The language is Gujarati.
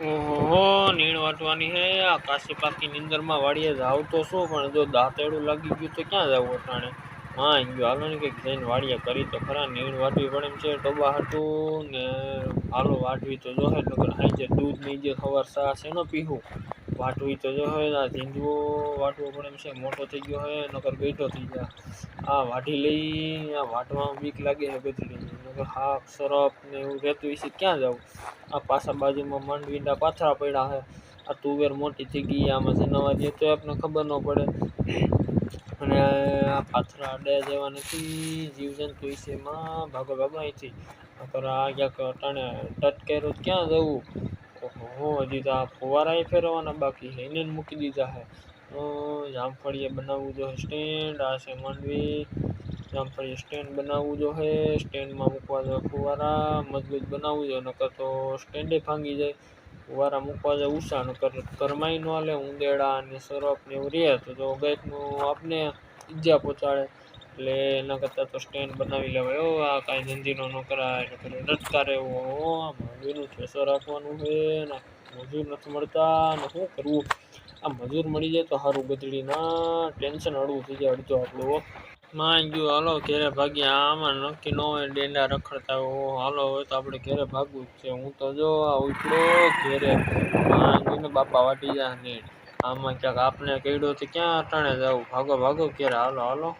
ઓહો, નીણ વાટવાની હે. આ કાશી પાકી નીંદરમાં વાડીએ જાવ તો શું? પણ જો દાંતેડું લાગી ગયું તો ક્યાં જવું અટાણે? હા ગયો હાલો ને કંઈક જઈને વાડીએ કરી તો ખરા, નીણ વાટવી પડે એમ છે ટોબા હાટું ને હાલો વાટવી તો જોહે નકર હાંજે દૂધ નહીં જે ખબર સા શેનો પીવું વાટવી તો જોહે આ ઝીંડવો વાટવો પડે એમ છે, મોટો થઈ ગયો હે, નકર બેઠો થઈ જાય આ વાઢી લઈ, આ વાટવામાં બીક લાગે છે ગધડી નકર હાક સરપ ને એવું રહેતું હશે, ક્યાં જવું આ પાછા બાજુમાં માંડવીના પાથરા પડ્યા છે આ તુવેર મોટી થઈ ગઈ, આમાં જનાવર જે તો આપણને ખબર ન પડે. અને આ પાથરા અડ્યા જેવા નથી જીવજંતુ વિશે માં, ભાગો ભાગો અહીંથી. નકર આ ક્યાંક અટાણે ટચ કર્યો તો ક્યાં જવું? ઓહો હજી તો આ ફુવારાએ ફેરવવાના બાકી છે, એને જ મૂકી દીધા છે અ જામફળીએ બનાવવું જોઈએ સ્ટેન્ડ આ છે માંડવી. જામફળીએ સ્ટેન્ડ બનાવવું જોઈએ સ્ટેન્ડમાં મૂકવા જોઈએ ફુવારા મજબૂત બનાવવું જોઈએ નકર તો સ્ટેન્ડે ભાંગી જાય. ફુવારા મૂકવા જાય ઉષા, નકર ઘરમાંય ન લે ઉંદેડા અને સરપ ને એવું રહે તો જો ગાયકનું આપને ઈજા પહોંચાડે. એટલે એના કરતાં તો સ્ટેન્ડ બનાવી લેવાય. ઓ આ કાંઈ ધંધીનો ન કરાય નકર રટકા રહેવું હો આ માંડવીનું ઠેસો રાખવાનું છે, ને મજૂર નથી મળતા, ને શું કરવું? આ મજૂર મળી જાય તો સારું ગધડીના, ટેન્શન હળવું થઈ જાય અડધો આપણું માં ગયું હાલો, ઘેરે ભાગ્યા આમાં નક્કી ન હોય ડેંડા રખડતા હોય. હાલો હોય તો આપણે ઘેરે ભાગવું જ છે. હું તો જો, આ ઉપડો ઘેરે. માંગીને બાપા વાટી જા ને. આમાં ક્યાંક આપને કહ્યું તો ક્યાં અટાણે જવું? ભાગો ભાગો ઘેરે. હાલો હાલો.